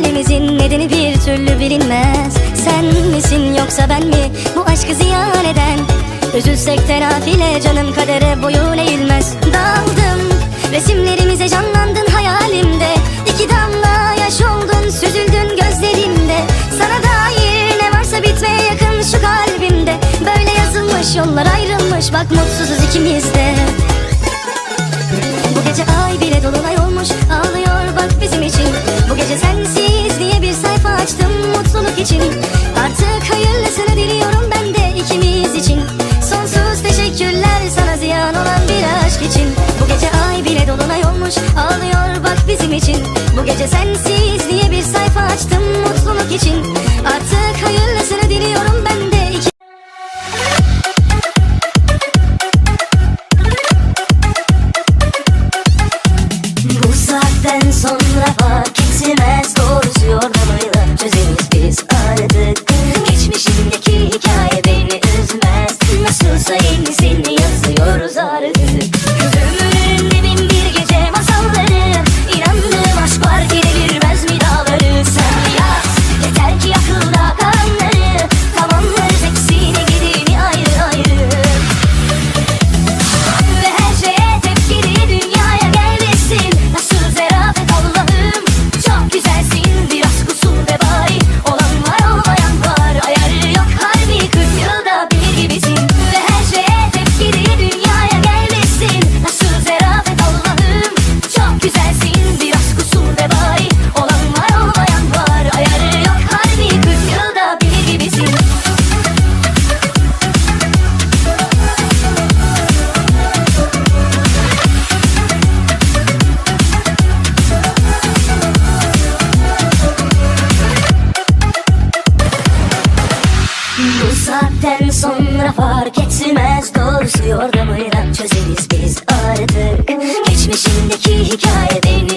halimizin nedeni bir türlü bilinmez. Sen misin yoksa ben mi? Bu aşkı ziyan eden Üzülsek de canım kadere boyun eğilmez. Daldım resimlerimize canlandın hayalimde. İki damla yaş oldun süzüldün gözlerimde Sana dair ne varsa bitmeye yakın şu kalbimde. Böyle yazılmış yollar ayrılmış bak mutsuzuz ikimiz de. Bu gece ay bile dolunay olmuş ağlıyor sonra fark etmez Doğrusu yordamıyla çözeriz biz artık. Geçmişindeki hikaye beni